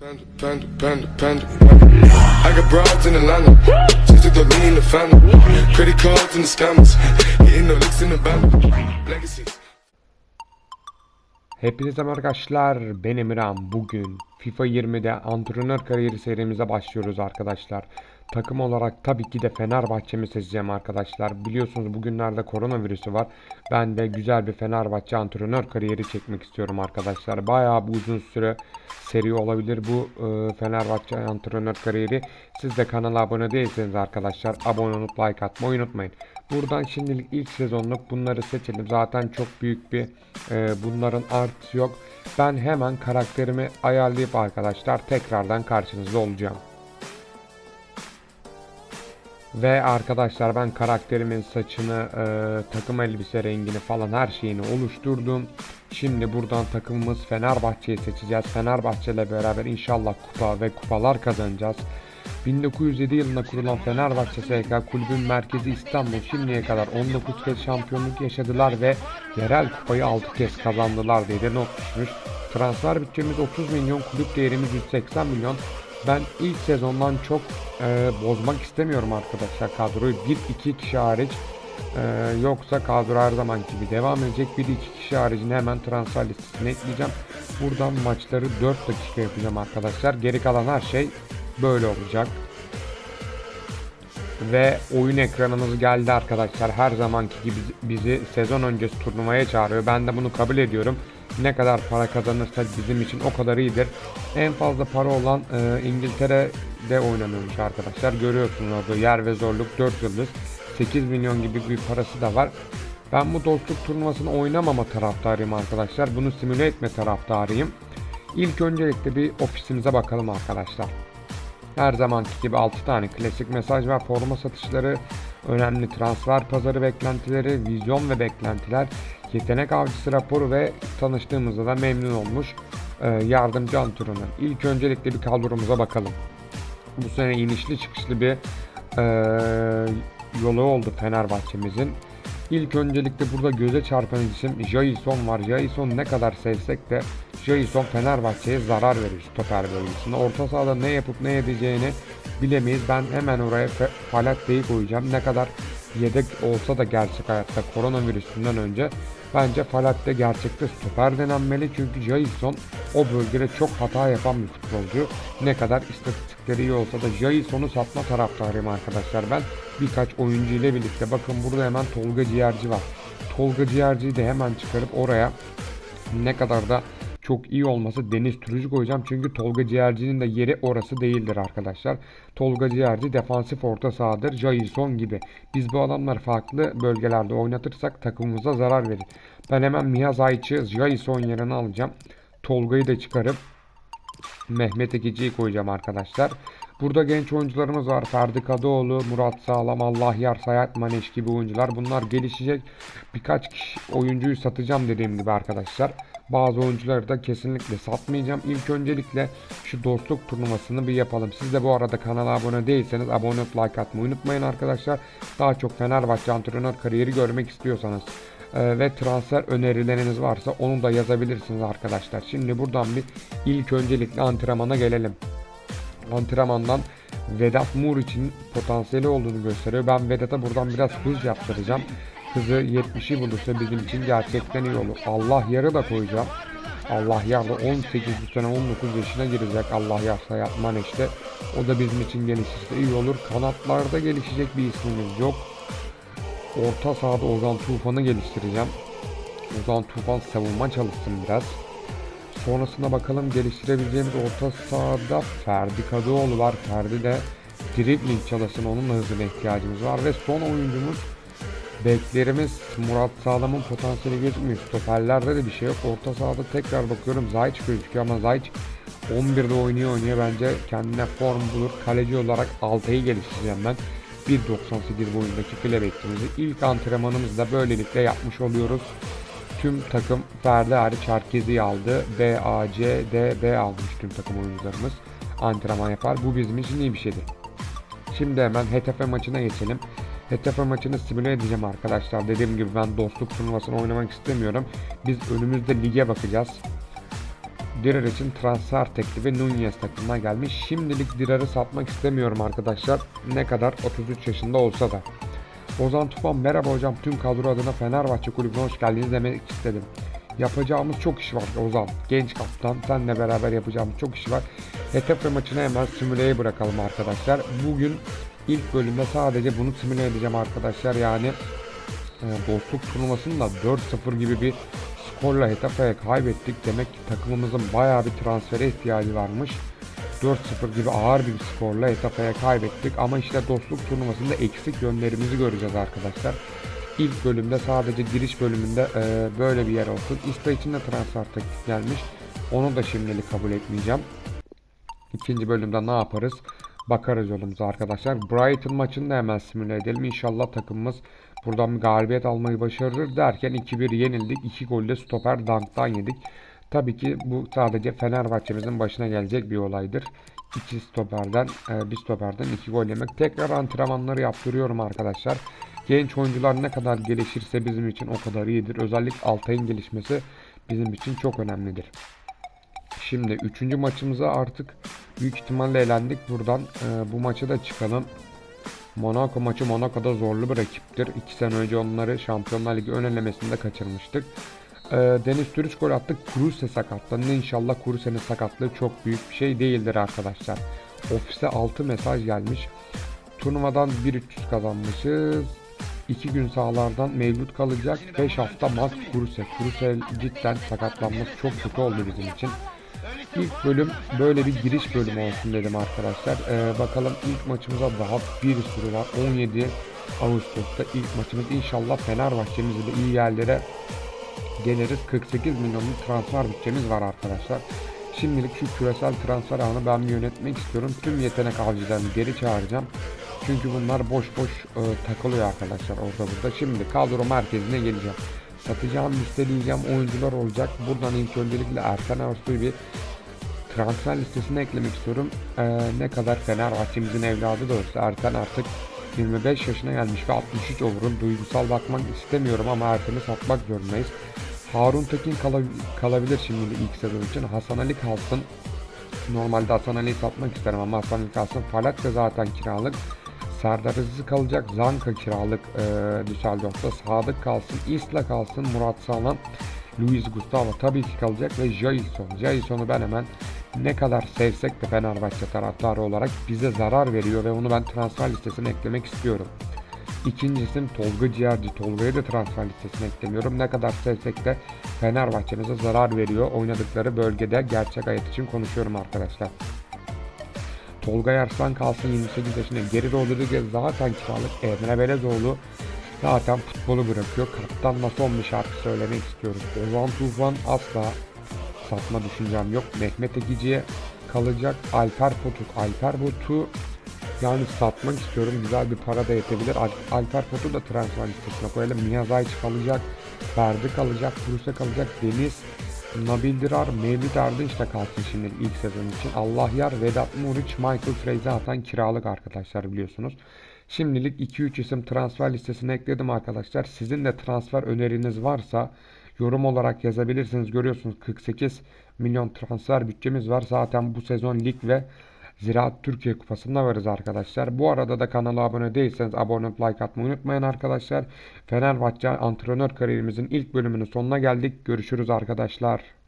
Panda, panda, panda, panda. I got broads in Atlanta. Just to throw me in the family. Credit cards and the scammers. Hitting the licks in the band. Legacies. Hepinize arkadaşlar. Ben Emirhan. Bugün FIFA 20'de antrenör kariyeri serimize başlıyoruz arkadaşlar. Takım olarak tabii ki de Fenerbahçe'mi seçeceğim arkadaşlar. Biliyorsunuz bugünlerde koronavirüsü var. Ben de güzel bir Fenerbahçe antrenör kariyeri çekmek istiyorum arkadaşlar. Bayağı bir uzun süre seri olabilir bu e, Fenerbahçe antrenör kariyeri. Siz de kanala abone değilseniz arkadaşlar abone olup like atmayı unutmayın. Buradan şimdilik ilk sezonluk bunları seçelim. Zaten çok büyük bir e, bunların artısı yok. Ben hemen karakterimi ayarlayıp arkadaşlar tekrardan karşınızda olacağım. Ve arkadaşlar ben karakterimin saçını, e, takım elbise rengini falan her şeyini oluşturdum. Şimdi buradan takımımız Fenerbahçe'yi seçeceğiz. Fenerbahçe ile beraber inşallah kupa ve kupalar kazanacağız. 1907 yılında kurulan Fenerbahçe SK kulübün merkezi İstanbul şimdiye kadar 19 kez şampiyonluk yaşadılar ve yerel kupayı 6 kez kazandılar diye de not düşmüş. Transfer bütçemiz 30 milyon, kulüp değerimiz 180 milyon. Ben ilk sezondan çok e, bozmak istemiyorum arkadaşlar kadroyu. 1-2 kişi hariç e, yoksa kadro her zaman gibi devam edecek. 1-2 kişi haricinde hemen transfer listesine ekleyeceğim. Buradan maçları 4 dakika yapacağım arkadaşlar. Geri kalan her şey böyle olacak. Ve oyun ekranımız geldi arkadaşlar. Her zamanki gibi bizi sezon öncesi turnuvaya çağırıyor. Ben de bunu kabul ediyorum. Ne kadar para kazanırsak bizim için o kadar iyidir. En fazla para olan e, İngiltere'de oynanıyormuş arkadaşlar. Görüyorsunuz orada yer ve zorluk 4 yıldız. 8 milyon gibi bir parası da var. Ben bu dostluk turnuvasını oynamama taraftarıyım arkadaşlar. Bunu simüle etme taraftarıyım. İlk öncelikle bir ofisimize bakalım arkadaşlar. Her zamanki gibi 6 tane klasik mesaj var. Forma satışları, önemli transfer pazarı beklentileri, vizyon ve beklentiler, yetenek avcısı raporu ve tanıştığımızda da memnun olmuş e, yardımcı antrenör. İlk öncelikle bir kadromuza bakalım. Bu sene inişli çıkışlı bir e, yolu oldu Fenerbahçe'mizin. İlk öncelikle burada göze çarpan isim Jason var. Jason ne kadar sevsek de Jason Fenerbahçe'ye zarar verir stoper bölgesinde. Orta sahada ne yapıp ne edeceğini bilemeyiz. Ben hemen oraya Fe- Falatte'yi koyacağım. Ne kadar yedek olsa da gerçek hayatta koronavirüsünden önce bence Falatte gerçekte stoper denenmeli. Çünkü Jason o bölgede çok hata yapan bir futbolcu. Ne kadar istatistikleri iyi olsa da Jason'u satma taraftarıyım arkadaşlar ben. Birkaç oyuncu ile birlikte bakın burada hemen Tolga Ciğerci var. Tolga Ciğerci'yi de hemen çıkarıp oraya ne kadar da çok iyi olması Deniz Türücü koyacağım. Çünkü Tolga Ciğerci'nin de yeri orası değildir arkadaşlar. Tolga Ciğerci defansif orta sahadır. Jason gibi. Biz bu adamları farklı bölgelerde oynatırsak takımımıza zarar verir. Ben hemen Mihaz Ayç'ı Jason yerine alacağım. Tolga'yı da çıkarıp Mehmet Ekici'yi koyacağım arkadaşlar. Burada genç oyuncularımız var. Ferdi Kadıoğlu, Murat Sağlam, Allah Yar, Sayat Maneş gibi oyuncular. Bunlar gelişecek. Birkaç kişi oyuncuyu satacağım dediğim gibi arkadaşlar. Bazı oyuncuları da kesinlikle satmayacağım. İlk öncelikle şu dostluk turnuvasını bir yapalım. Siz de bu arada kanala abone değilseniz abone olup like atmayı unutmayın arkadaşlar. Daha çok Fenerbahçe antrenör kariyeri görmek istiyorsanız e, ve transfer önerileriniz varsa onu da yazabilirsiniz arkadaşlar. Şimdi buradan bir ilk öncelikle antrenmana gelelim antrenmandan Vedat Mur için potansiyeli olduğunu gösteriyor. Ben Vedat'a buradan biraz hız yaptıracağım. Hızı 70'i bulursa bizim için gerçekten iyi olur. Allah yarı da koyacağım. Allah yar da 18 bu sene 19 yaşına girecek Allah yarsa yapman işte. O da bizim için gelişirse iyi olur. Kanatlarda gelişecek bir ismimiz yok. Orta sahada Ozan Tufan'ı geliştireceğim. Ozan Tufan savunma çalışsın biraz. Sonrasına bakalım geliştirebileceğimiz orta sahada Ferdi Kadıoğlu var. Ferdi de dribbling çalışsın onun hızına ihtiyacımız var. Ve son oyuncumuz beklerimiz Murat Sağlam'ın potansiyeli gözükmüyor. Stoperlerde de bir şey yok. Orta sahada tekrar bakıyorum Zayç gözüküyor ama Zayç 11'de oynuyor oynuyor bence kendine form bulur. Kaleci olarak Altay'ı geliştireceğim ben. 1.98 boyundaki file beklimizi ilk antrenmanımızda böylelikle yapmış oluyoruz. Tüm takım Ferdi hariç herkesi aldı. B, A, C, D, B almış tüm takım oyuncularımız. Antrenman yapar. Bu bizim için iyi bir şeydi. Şimdi hemen HTF maçına geçelim. HTF maçını simüle edeceğim arkadaşlar. Dediğim gibi ben dostluk turnuvasını oynamak istemiyorum. Biz önümüzde lige bakacağız. Dirar için transfer teklifi Nunez takımına gelmiş. Şimdilik Dirar'ı satmak istemiyorum arkadaşlar. Ne kadar 33 yaşında olsa da. Ozan Tufan merhaba hocam tüm kadro adına Fenerbahçe kulübüne hoş geldiniz demek istedim. Yapacağımız çok iş var Ozan. Genç kaptan senle beraber yapacağımız çok iş var. Etap maçını hemen simüleye bırakalım arkadaşlar. Bugün ilk bölümde sadece bunu simüle edeceğim arkadaşlar. Yani e, dostluk turnuvasında 4-0 gibi bir skorla Hetafe'ye kaybettik. Demek ki takımımızın bayağı bir transfere ihtiyacı varmış. 4-0 gibi ağır bir skorla Hetafe'ye kaybettik. Ama işte dostluk turnuvasında eksik yönlerimizi göreceğiz arkadaşlar. İlk bölümde sadece giriş bölümünde e, böyle bir yer olsun. İspa için de transfer teklif gelmiş. Onu da şimdilik kabul etmeyeceğim. İkinci bölümde ne yaparız? Bakarız yolumuza arkadaşlar. Brighton maçını da hemen simüle edelim. İnşallah takımımız buradan bir galibiyet almayı başarır derken 2-1 yenildik. 2 golde stoper Dank'tan yedik. Tabii ki bu sadece Fenerbahçe'mizin başına gelecek bir olaydır. 2 stoperden, e, bir stoperden 2 gol yemek. Tekrar antrenmanları yaptırıyorum arkadaşlar. Genç oyuncular ne kadar gelişirse bizim için o kadar iyidir. Özellikle Altay'ın gelişmesi bizim için çok önemlidir. Şimdi 3. maçımıza artık büyük ihtimalle elendik. Buradan e, bu maça da çıkalım. Monaco maçı Monaco'da zorlu bir rakiptir. 2 sene önce onları Şampiyonlar Ligi ön elemesinde kaçırmıştık. E, Deniz Türüç gol attık. Kruse sakatlandı. İnşallah Kruse'nin sakatlığı çok büyük bir şey değildir arkadaşlar. Ofise 6 mesaj gelmiş. Turnuvadan 1-300 kazanmışız. 2 gün sahalardan mevcut kalacak. 5 hafta Max Kruse. Kruse cidden sakatlanması çok kötü oldu bizim için. İlk bölüm böyle bir giriş bölümü olsun dedim arkadaşlar. Ee, bakalım ilk maçımıza daha bir sürü var. 17 Ağustos'ta ilk maçımız. İnşallah Fenerbahçe'mizle de iyi yerlere geliriz. 48 milyonluk transfer bütçemiz var arkadaşlar. Şimdilik şu küresel transfer ağını ben yönetmek istiyorum. Tüm yetenek avcılarını geri çağıracağım. Çünkü bunlar boş boş e, takılıyor arkadaşlar orada burada. Şimdi kadro merkezine geleceğim. Satacağım, listeleyeceğim oyuncular olacak. Buradan ilk öncelikle Erkan Arsu'yu bir transfer listesine eklemek istiyorum. Ee, ne kadar Fenerbahçe'mizin evladı da olsa Erkan artık 25 yaşına gelmiş ve 63 over'un duygusal bakmak istemiyorum ama Erkan'ı satmak zorundayız. Harun Tekin kala- kalabilir şimdi ilk sezon için. Hasan Ali kalsın. Normalde Hasan Ali'yi satmak isterim ama Hasan Ali kalsın. Falat da zaten kiralık. Serdar Aziz kalacak. Zanka kiralık e, Düsseldorf'ta. Sadık kalsın. Isla kalsın. Murat Sağlam. Luis Gustavo tabii ki kalacak ve Jason. Jason'u ben hemen ne kadar sevsek de Fenerbahçe taraftarı olarak bize zarar veriyor ve onu ben transfer listesine eklemek istiyorum. İkinci isim Tolga Ciğerci. Tolga'yı da transfer listesine eklemiyorum. Ne kadar sevsek de Fenerbahçe'mize zarar veriyor. Oynadıkları bölgede gerçek hayat için konuşuyorum arkadaşlar. Tolga Yarslan kalsın 28 yaşında. Geri Rodriguez zaten kiralık. Emre Belezoğlu zaten futbolu bırakıyor. Kaptanla son bir şarkı söylemek istiyorum. Ozan Tufan asla satma düşüncem yok. Mehmet Ekici'ye kalacak. Alper Potuk. Alper Potuk'u yani satmak istiyorum. Güzel bir para da yetebilir. Al Alper Potuk'u da transfer listesine koyalım. Miyazayç kalacak. Ferdi kalacak. Kruse kalacak. Deniz Nabil Dirar, Mevlüt Erdinç de kalsın şimdi ilk sezon için. Allah yar, Vedat Muriç, Michael Frey zaten kiralık arkadaşlar biliyorsunuz. Şimdilik 2-3 isim transfer listesine ekledim arkadaşlar. Sizin de transfer öneriniz varsa yorum olarak yazabilirsiniz. Görüyorsunuz 48 milyon transfer bütçemiz var. Zaten bu sezon lig ve Ziraat Türkiye Kupası'nda varız arkadaşlar. Bu arada da kanala abone değilseniz abone olup like atmayı unutmayın arkadaşlar. Fenerbahçe antrenör kariyerimizin ilk bölümünün sonuna geldik. Görüşürüz arkadaşlar.